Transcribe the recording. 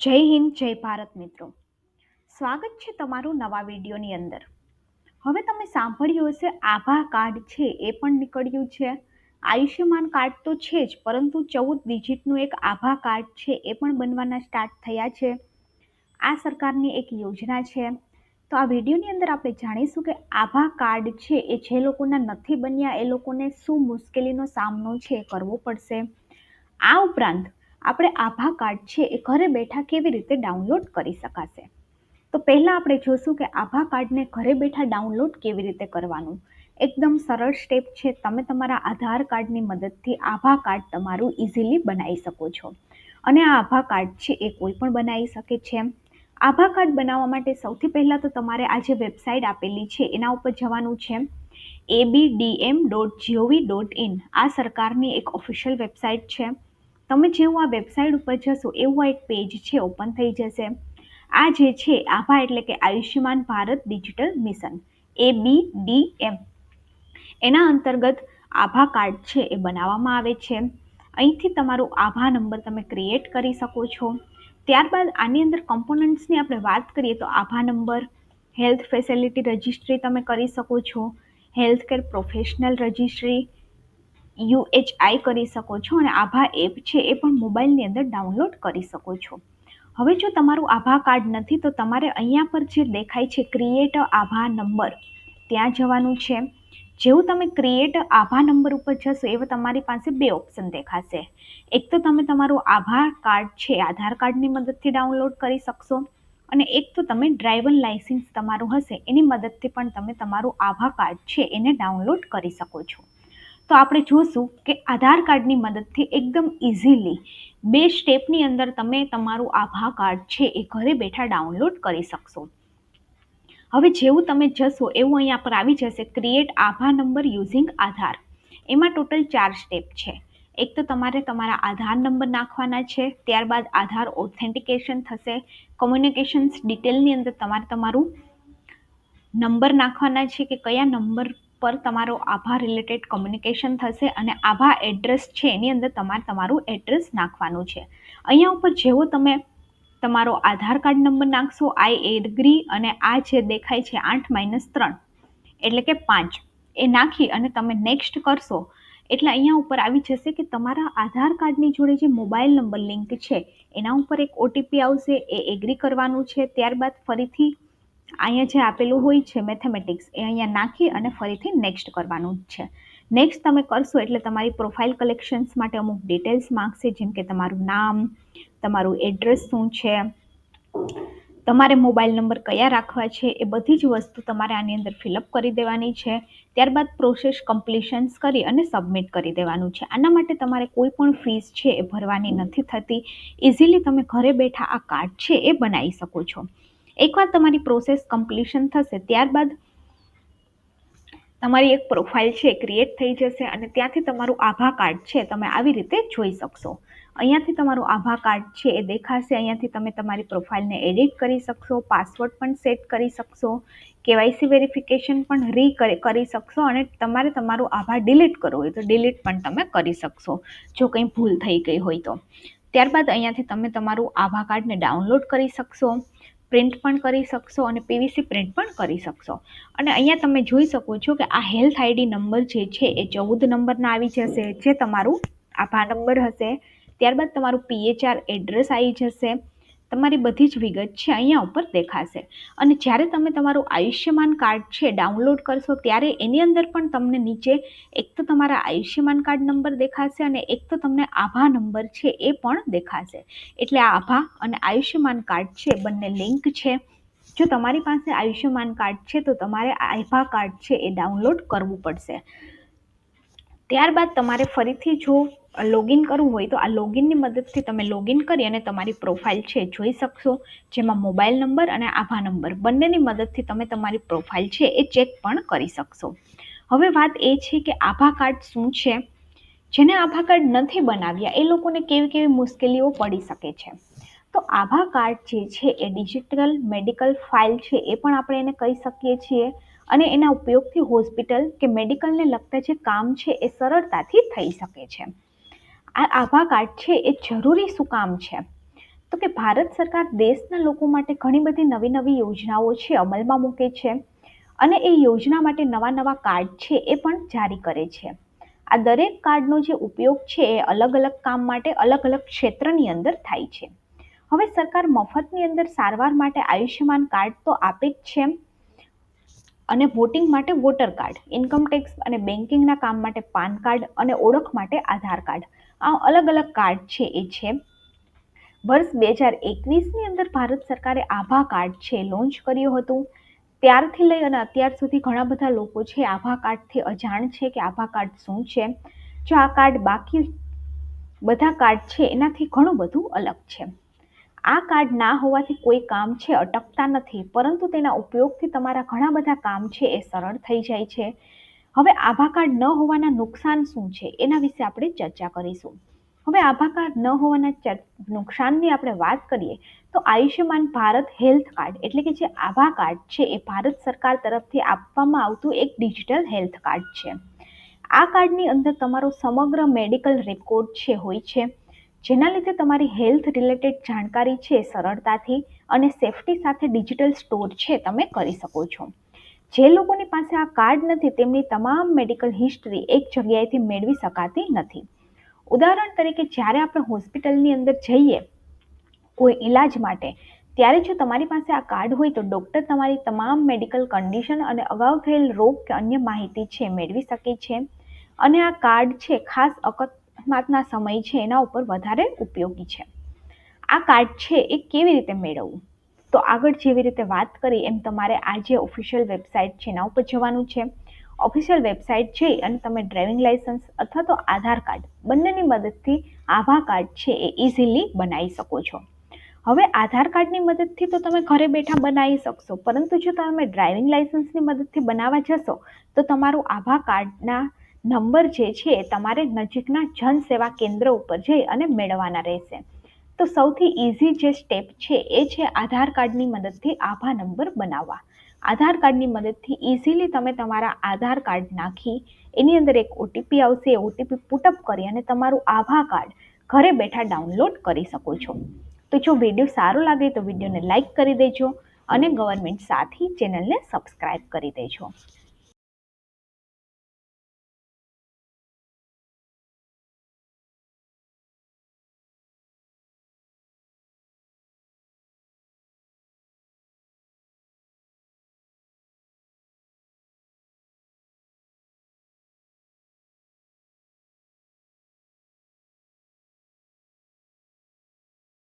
જય હિન્દ, જય ભારત મિત્રો. સ્વાગત છે તમારું નવા વિડીયોની અંદર. હવે તમે સાંભળ્યું હશે આભા કાર્ડ છે, એ પણ નીકળ્યું છે. આયુષ્યમાન કાર્ડ તો છે જ, પરંતુ ચૌદ ડિજિટનું એક આભા કાર્ડ છે, એ પણ બનવાના સ્ટાર્ટ થયા છે. આ સરકારની એક યોજના છે. તો આ વિડીયોની અંદર આપણે જાણીશું કે આભા કાર્ડ છે, એ જે લોકોના નથી બન્યા, એ લોકોને શું મુશ્કેલીનો સામનો છે કરવો પડશે. આ ઉપરાંત આપણે આભા કાર્ડ છે એ ઘરે બેઠા કેવી રીતે ડાઉનલોડ કરી શકાશે? તો પહેલાં આપણે જોશું કે આભા કાર્ડને ઘરે બેઠા ડાઉનલોડ કેવી રીતે કરવાનું. એકદમ સરળ સ્ટેપ છે. તમે તમારા આધાર કાર્ડની મદદથી આભા કાર્ડ તમારું ઇઝીલી બનાવી શકો છો. અને આ આભા કાર્ડ છે એ કોઈ પણ બનાવી શકે છે. આભા કાર્ડ બનાવવા માટે સૌથી પહેલાં તો તમારે આ જે વેબસાઇટ આપેલી છે એના ઉપર જવાનું છે. ABDM dot G O V dot in આ સરકારની એક ઓફિશિયલ વેબસાઇટ છે. તમે જેવું આ વેબસાઇટ ઉપર જશો, એવું એક પેજ છે ઓપન થઈ જશે. આ જે છે, આભા એટલે કે Ayushman Bharat digital mission A B D M એના અંતર્ગત આભા કાર્ડ છે, એ બનાવવામાં આવે છે. અહીંથી તમારો આભા નંબર તમે ક્રિએટ કરી શકો છો. ત્યારબાદ આની અંદર કમ્પોનન્ટ્સની આપણે વાત કરીએ તો આભા નંબર હેલ્થ ફેસિલિટી રજિસ્ટ્રી તમે કરી શકો છો health care professional registry UHI કરી શકો છો અને આભા એપ છે એ પણ મોબાઈલની અંદર ડાઉનલોડ કરી શકો છો. હવે જો તમારું આભા કાર્ડ નથી, તો તમારે અહીંયા પર જે દેખાય છે ક્રિએટ આભા નંબર, ત્યાં જવાનું છે. જેવું તમે ક્રિએટ આભા નંબર ઉપર જશો, એવા તમારી પાસે બે ઓપ્શન દેખાશે. એક તો તમે તમારું આભા કાર્ડ છે, આધાર કાર્ડની મદદથી ડાઉનલોડ કરી શકશો અને એક તો તમે ડ્રાઈવર લાઇસન્સ તમારું હશે, એની મદદથી પણ તમે તમારું આભા કાર્ડ છે એને ડાઉનલોડ કરી શકો છો. તો આપણે જોશું કે આધાર કાર્ડની મદદથી એકદમ ઇઝીલી બે સ્ટેપની અંદર તમે તમારું આભા કાર્ડ છે એ ઘરે બેઠા ડાઉનલોડ કરી શકશો. હવે જેવું તમે જશો એવું અહીંયા પર આવી જશે ક્રિએટ આભા નંબર યુઝિંગ આધાર. એમાં ટોટલ ચાર સ્ટેપ છે. એક તો તમારે તમારા આધાર નંબર નાખવાના છે, ત્યારબાદ આધાર ઓથેન્ટિકેશન થશે કોમ્યુનિકેશન્સ ડિટેલની અંદર તમારે તમારું નંબર નાખવાના છે કે કયા નંબર પર તમારો આભા રિલેટેડ કોમ્યુનિકેશન થશે અને આભા એડ્રેસ છે, એની અંદર તમારે તમારું એડ્રેસ નાખવાનું છે. અહીંયા ઉપર જેવો તમે તમારો આધાર કાર્ડ નંબર નાખશો આઈ એગ્રી અને આ જે દેખાય છે આઠ માઇનસ ત્રણ, એટલે કે પાંચ, એ નાખી અને તમે નેક્સ્ટ કરશો. એટલે અહીંયા ઉપર આવી જશે કે તમારા આધાર કાર્ડની જોડે જે મોબાઈલ નંબર લિંક છે, એના ઉપર એક ઓટીપી આવશે, એ એગ્રી કરવાનું છે. ત્યારબાદ ફરીથી અહીંયા જે આપેલું હોય છે મેથેમેટિક્સ એ અહીંયા નાખી અને ફરીથી નેક્સ્ટ કરવાનું જ છે. નેક્સ્ટ તમે કરશો એટલે તમારી પ્રોફાઇલ કલેક્શન્સ માટે અમુક ડિટેલ્સ માગશે, જેમ કે તમારું નામ, તમારું એડ્રેસ શું છે, તમારે મોબાઈલ નંબર કયા રાખવા છે, એ બધી જ વસ્તુ તમારે આની અંદર ફિલઅપ કરી દેવાની છે. ત્યારબાદ પ્રોસેસ કમ્પ્લીશન્સ કરી અને સબમિટ કરી દેવાનું છે. આના માટે તમારે કોઈ પણ ફીસ છે એ ભરવાની નથી થતી. ઇઝીલી તમે ઘરે બેઠા આ કાર્ડ છે એ બનાવી શકો છો. એકવાર તમારી પ્રોસેસ કમ્પ્લીશન થશે, ત્યારબાદ તમારી એક પ્રોફાઇલ છે ક્રિએટ થઈ જશે અને ત્યાંથી તમારું આભા કાર્ડ છે, તમે આવી રીતે જોઈ શકશો. અહીંયાથી તમારું આભા કાર્ડ છે એ દેખાશે, અહીંયાથી તમે તમારી પ્રોફાઇલને એડિટ કરી શકશો પાસવર્ડ પણ સેટ કરી શકશો કેવાયસી વેરિફિકેશન પણ રી કરી શકશો અને તમારે તમારું આભા ડિલીટ કરવું હોય તો ડિલીટ પણ તમે કરી શકશો, જો કંઈ ભૂલ થઈ ગઈ હોય તો. ત્યારબાદ અહીંયાથી તમે તમારું આભા કાર્ડને ડાઉનલોડ કરી શકશો પ્રિન્ટ પણ કરી શકશો અને પીવીસી પ્રિન્ટ પણ કરી શકશો. અને અહીંયા તમે જોઈ શકો છો કે આ હેલ્થ આઈડી નંબર જે છે એ ચૌદ નંબરના આવી જશે, જે તમારું આભા નંબર હશે. ત્યારબાદ તમારું પીએચઆર એડ્રેસ આવી જશે. તમારી બધી જ વિગત છે અહીંયા ઉપર દેખાશે. અને જ્યારે તમે તમારું આયુષ્યમાન કાર્ડ છે ડાઉનલોડ કરશો, ત્યારે એની અંદર પણ તમને નીચે એક તો તમારા આયુષ્યમાન કાર્ડ નંબર દેખાશે અને એક તો તમને આભા નંબર છે એ પણ દેખાશે. એટલે આ આભા અને આયુષ્યમાન કાર્ડ છે, બંને લિંક છે. જો તમારી પાસે આયુષ્યમાન કાર્ડ છે, તો તમારે આભા કાર્ડ છે એ ડાઉનલોડ કરવું પડશે. ત્યારબાદ તમારે ફરીથી જો લોગિન કરવું હોય તો આ લોગિનની મદદથી તમે લોગિન કરી અને તમારી પ્રોફાઇલ છે જોઈ શકશો. જેમાં મોબાઈલ નંબર અને આભા નંબર બંનેની મદદથી તમે તમારી પ્રોફાઇલ છે એ ચેક પણ કરી શકશો. હવે વાત એ છે કે આભા કાર્ડ શું છે? જેને આભા કાર્ડ નથી બનાવ્યા, એ લોકોને કેવી કેવી મુશ્કેલીઓ પડી શકે છે. તો આભા કાર્ડ જે છે એ ડિજિટલ મેડિકલ ફાઇલ છે એ પણ આપણે એને કહી શકીએ છીએ. અને એના ઉપયોગથી હોસ્પિટલ કે મેડિકલને લગતા જે કામ છે એ સરળતાથી થઈ શકે છે. આ આભા કાર્ડ છે એ જરૂરી શું કામ છે? તો કે ભારત સરકાર દેશના લોકો માટે ઘણી બધી નવી નવી યોજનાઓ છે અમલમાં મૂકે છે અને એ યોજના માટે નવા નવા કાર્ડ છે એ પણ જારી કરે છે. આ દરેક કાર્ડનો જે ઉપયોગ છે એ અલગ અલગ કામ માટે અલગ અલગ ક્ષેત્રની અંદર થાય છે. હવે સરકાર મફતની અંદર સારવાર માટે આયુષ્યમાન કાર્ડ તો આપે જ છે અને વોટિંગ માટે વોટર કાર્ડ ઇન્કમટેક્સ અને બેન્કિંગના કામ માટે પાન કાર્ડ અને ઓળખ માટે આધાર કાર્ડ આ અલગ અલગ કાર્ડ છે એ છે. વર્ષ બે હજાર એકવીસની અંદર ભારત સરકારે આભા કાર્ડ છે લોન્ચ કર્યું હતું. ત્યારથી લઈ અને અત્યાર સુધી ઘણા બધા લોકો છે આભા કાર્ડથી અજાણ છે કે આભા કાર્ડ શું છે. જો આ કાર્ડ બાકી બધા કાર્ડ છે, એનાથી ઘણું બધું અલગ છે. આ કાર્ડ ના હોવાથી કોઈ કામ છે, અટકતા નથી, પરંતુ તેના ઉપયોગથી તમારા ઘણા બધા કામ છે એ સરળ થઈ જાય છે. હવે આભા કાર્ડ ન હોવાના નુકસાન શું છે? એના વિશે આપણે ચર્ચા કરીશું. હવે આભા કાર્ડ ન હોવાના નુકસાનની આપણે વાત કરીએ, તો આયુષ્યમાન ભારત હેલ્થ કાર્ડ, એટલે કે જે આભા કાર્ડ છે, એ ભારત સરકાર તરફથી આપવામાં આવતું એક ડિજિટલ હેલ્થ કાર્ડ છે. આ કાર્ડની અંદર તમારો સમગ્ર મેડિકલ રેકોર્ડ છે, હોય છે. જેના લીધે તમારી હેલ્થ રિલેટેડ જાણકારી છે, સરળતાથી અને સેફટી સાથે ડિજિટલ સ્ટોર છે તમે કરી શકો છો. જે લોકોની પાસે આ કાર્ડ નથી, તેમની તમામ મેડિકલ હિસ્ટ્રી એક જગ્યાએથી મેળવી શકાતી નથી. ઉદાહરણ તરીકે, જ્યારે આપણે હોસ્પિટલની અંદર જઈએ, કોઈ ઈલાજ માટે, ત્યારે જો તમારી પાસે આ કાર્ડ હોય, તો ડૉક્ટર તમારી તમામ મેડિકલ કન્ડિશન અને અગાઉ થયેલ રોગ કે અન્ય માહિતી છે, મેળવી શકે છે. અને આ કાર્ડ છે, ખાસ અકસ્માતના સમય છે, એના ઉપર વધારે ઉપયોગી છે. આ કાર્ડ છે એ કેવી રીતે મેળવવું? તો આગળ જેવી રીતે વાત કરી, એમ તમારે આ જે ઓફિશિયલ વેબસાઇટ છે, એના ઉપર જવાનું છે. ઓફિશિયલ વેબસાઇટ છે અને તમે ડ્રાઇવિંગ લાઇસન્સ અથવા તો આધાર કાર્ડ બંનેની મદદથી આભા કાર્ડ છે એ ઇઝીલી બનાવી શકો છો. હવે આધાર કાર્ડની મદદથી તો તમે ઘરે બેઠા બનાવી શકશો, પરંતુ જો તમે ડ્રાઇવિંગ લાઇસન્સની મદદથી બનાવવા જશો, તો તમારું આભા કાર્ડના નંબર જે છે તમારે નજીકના જન સેવા કેન્દ્ર ઉપર જઈ અને મેળવવાના રહેશે. તો સૌથી ઇઝી જે સ્ટેપ છે એ છે આધાર કાર્ડની મદદથી આભા નંબર બનાવવા. આધાર કાર્ડની મદદથી ઇઝીલી તમે તમારા આધાર કાર્ડ નાખી, એની અંદર એક ઓટીપી આવશે, એ ઓટીપી પુટઅપ કરી અને તમારું આભા કાર્ડ ઘરે બેઠા ડાઉનલોડ કરી શકો છો. તો જો વીડિયો સારો લાગે તો વિડીયોને લાઇક કરી દેજો અને ગવર્મેન્ટ સાથી ચેનલને સબસ્ક્રાઈબ કરી દેજો.